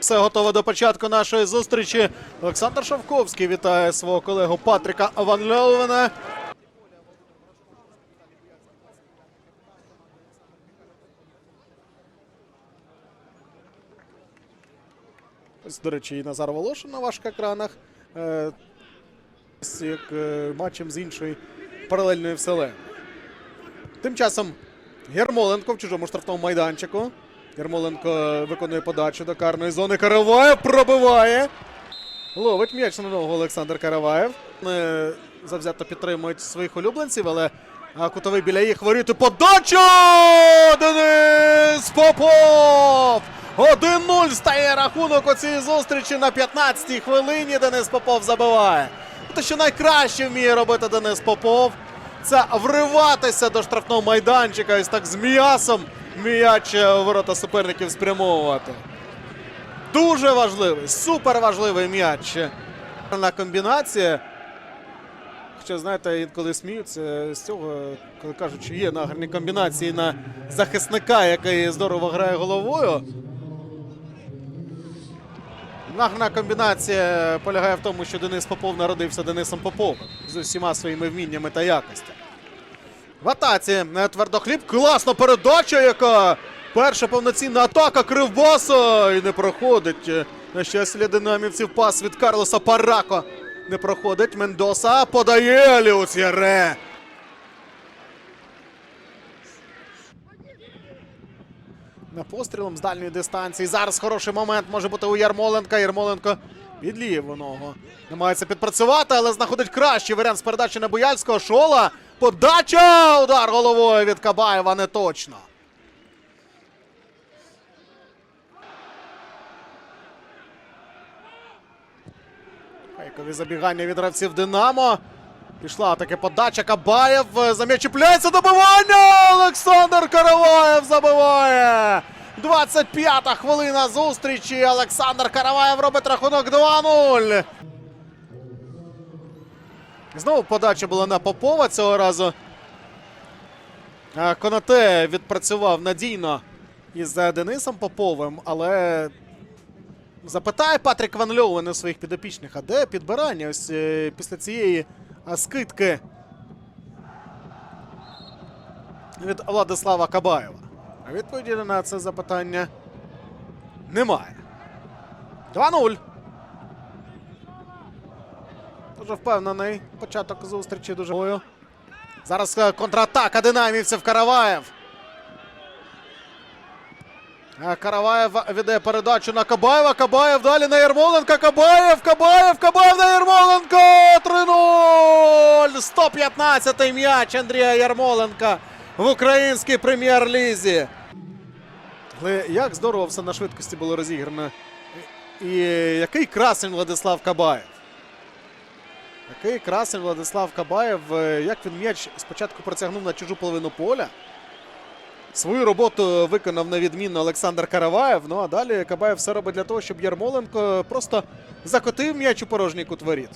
Все готово до початку нашої зустрічі. Олександр Шовковський вітає свого колегу Патріка Ван Льовена. До речі, і Назар Волошин на ваших екранах. Е, як е, матчем з іншої паралельної вселенної. Тим часом Гермоленко в чужому штрафному майданчику. Гермоленко виконує подачу до карної зони. Караваєв пробиває. Ловить м'яч на ногу Олександр Караваєв. Е, Завзято підтримують своїх улюбленців, але кутовий біля їх воріти. Подача! Денис Попов! 1-0 стає рахунок у цій зустрічі на 15-й хвилині. Денис Попов забиває. Те, що найкраще вміє робити Денис Попов, це вриватися до штрафного майданчика і так з м'ясом м'яч ворота суперників спрямовувати. Дуже важливий, супер важливий м'яч. На комбінація. Хоча, знаєте, інколи сміються з цього, коли кажуть, що є нагальні комбінації на захисника, який здорово грає головою. Нагна комбінація полягає в тому, що Денис Попов народився Денисом Поповим з усіма своїми вміннями та якостями. В атаці е, твердохліб. Класна передача, яка перша повноцінна атака Кривбаса і не проходить. Е, На щастя, динамівців пас від Карлоса Парако. Не проходить. Мендоса подає Люцєре. Пострілом з дальньої дистанції. Зараз хороший момент може бути у Ярмоленка. Ярмоленко під ліву ногу. Намагається підпрацювати, але знаходить кращий варіант з передачі на Бояльського. Шола. Подача! Удар головою від Кабаєва не точно. Фейкові забігання від гравців Динамо. Пішла таки подача Кабаєв. За м'яч чіпляється добивання! Олександр Караваєв забиває! 25-та хвилина зустрічі. Олександр Караваєв робить рахунок 2-0. Знову подача була на Попова цього разу. А, Конате відпрацював надійно із е, Денисом Поповим, але запитає Патрік Ван Льовен у своїх підопічних, а де підбирання ось е, після цієї скидки від Владислава Кабаєва? А відповіді на це запитання немає. 2-0. Дуже впевнений. Початок зустрічі дуже. бою. Зараз е, контратака динамівців Караваєв. Караваєв віддає передачу на Кабаєва. Кабаєв далі на Ярмоленка. Кабаєв, Кабаєв, Кабаєв на Ярмоленко. 3-0. 115-й м'яч Андрія Ярмоленка в українській прем'єр-лізі. Але як здорово все на швидкості було розіграно. І який красень Владислав Кабаєв. Який красень Владислав Кабаєв. Як він м'яч спочатку протягнув на чужу половину поля. Свою роботу виконав на відмінно Олександр Караваєв. Ну а далі Кабаєв все робить для того, щоб Ярмоленко просто закотив м'яч у порожній кут воріт.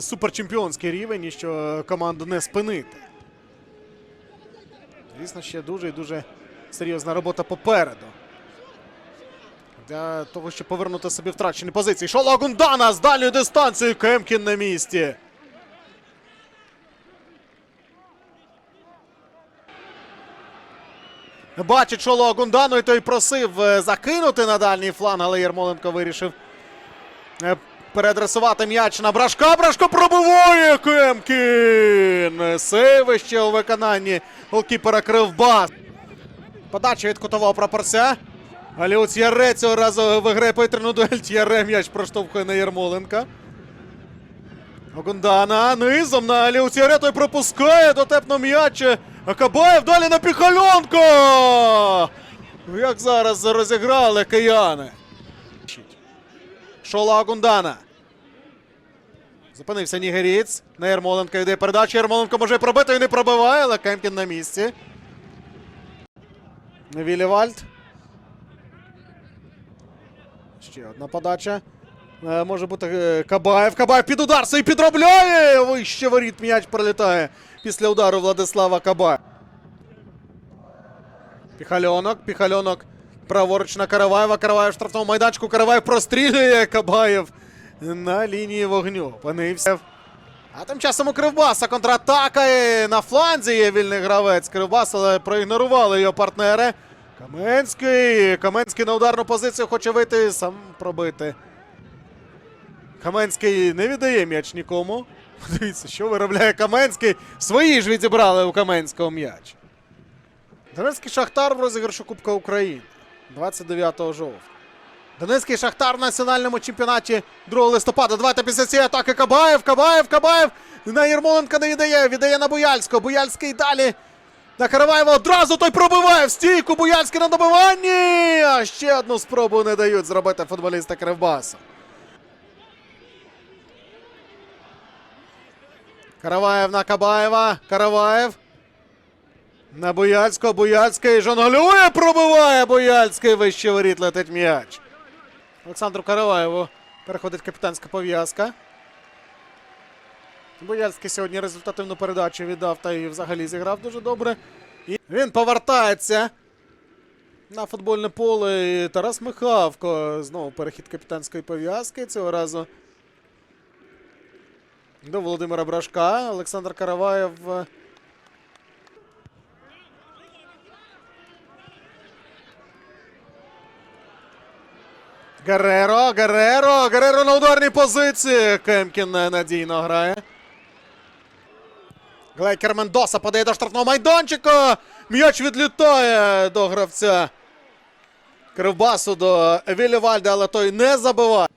Суперчемпіонський рівень, і що команду не спинити. Звісно, ще дуже і дуже серйозна робота попереду. Для того, щоб повернути собі втрачені позиції. Шола Гундана з дальньої дистанції. Кемкін на місці. Бачить Шоло Гундану і той просив е, закинути на дальній фланг, але Єрмоленко вирішив е, переадресувати м'яч на Брашка. Брашко пробиває Кемкін. Сейвище у виконанні голкіпера Кривбас. Подача від кутового прапорця. Але Т'єре цього разу виграє повітряну дуель. Т'єре м'яч проштовхує на Єрмоленка. Огундана низом на Аліу Т'єре. Той пропускає дотепно м'яч. Акабаєв далі на Піхальонко. Як зараз розіграли кияни. Шола Агундана. Зупинився нігерієць. На Єрмоленка йде передача. Єрмоленко може пробити і не пробиває, але Кемкін на місці. Вілівальд. Ще одна подача. Е, Може бути е, Кабаєв. Кабаєв під удар свій підробляє. Вище воріт м'яч пролітає після удару Владислава Кабаєва. Піхальонок. Піхальонок. Праворуч на Караваєва. Караваєв штрафному майданчику. Караваєв прострілює. Кабаєв на лінії вогню. Опинився. А тим часом у Кривбаса контратака на фланзі є вільний гравець. Кривбас, але проігнорували його партнери. Каменський. Каменський на ударну позицію хоче вийти сам пробити. Каменський не віддає м'яч нікому. Подивіться, що виробляє Каменський. Свої ж відібрали у Каменського м'яч. Донецький Шахтар в розіграшу Кубка України 29 жовтня. Донецький Шахтар в національному чемпіонаті 2 листопада. Давайте після цієї атаки Кабаєв, Кабаєв, Кабаєв. На Єрмоленка не віддає, віддає на Буяльського. Буяльський далі. На Караваєва одразу той пробиває в стійку. Буяльський на добиванні. А ще одну спробу не дають зробити футболісти Кривбаса. Караваєв на Кабаєва. Караваєв. На Буяльського. Буяльський жонглює, пробиває Буяльський. Вище воріт летить м'яч. Олександру Караваєву переходить капітанська пов'язка. Бояльський сьогодні результативну передачу віддав та і взагалі зіграв дуже добре. І він повертається на футбольне поле. І Тарас Михавко. Знову перехід капітанської пов'язки. Цього разу до Володимира Брашка. Олександр Караваєв. Гереро, Гереро, Гереро на ударній позиції. Кемкін надійно грає. Глейкер Мендоса подає до штрафного майданчика. М'яч відлітає до гравця. Кривбасу до Вілі Вальда, але той не забиває.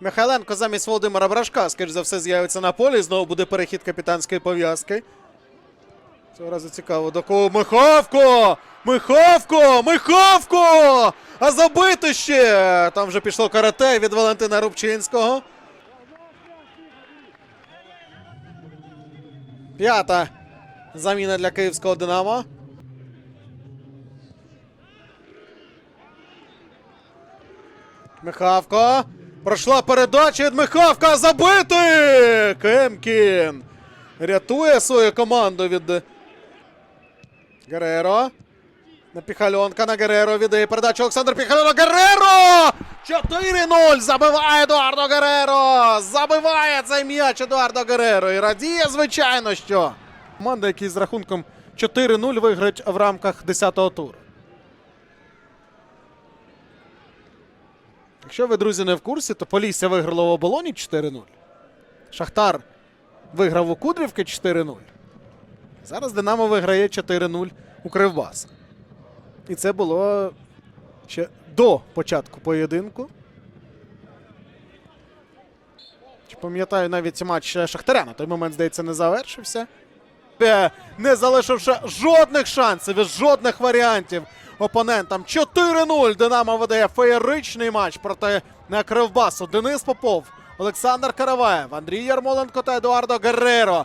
Михайленко замість Володимира Брашка, скоріш за все, з'явиться на полі. Знову буде перехід капітанської пов'язки. Цього разу цікаво, до кого Михавко! Михавко! Михавко! А забити ще! Там вже пішло карате від Валентина Рубчинського. П'ята заміна для київського Динамо. Михавко. Пройшла передача від Михавка. Забити! Кемкін. Рятує свою команду від Гереро. На Піхальонка на Гереро віддає передачу Олександр Піхальонок. Гереро! 4-0. Забиває Едуардо Гереро. Забиває цей м'яч Едуардо Гереро. І радіє, звичайно, що. Команда, які з рахунком 4-0 виграють в рамках 10-го туру. Якщо ви, друзі, не в курсі, то Полісся виграло в оболоні 4-0. Шахтар виграв у Кудрівки 4-0. Зараз Динамо виграє 4-0 у Кривбас. І це було ще до початку поєдинку. Чи пам'ятаю навіть матч Шахтаря на той момент, здається, не завершився. Не залишивши жодних шансів і жодних варіантів опонентам. 4-0 Динамо видає феєричний матч проти Кривбасу. Денис Попов, Олександр Караваєв, Андрій Ярмоленко та Едуардо Герреро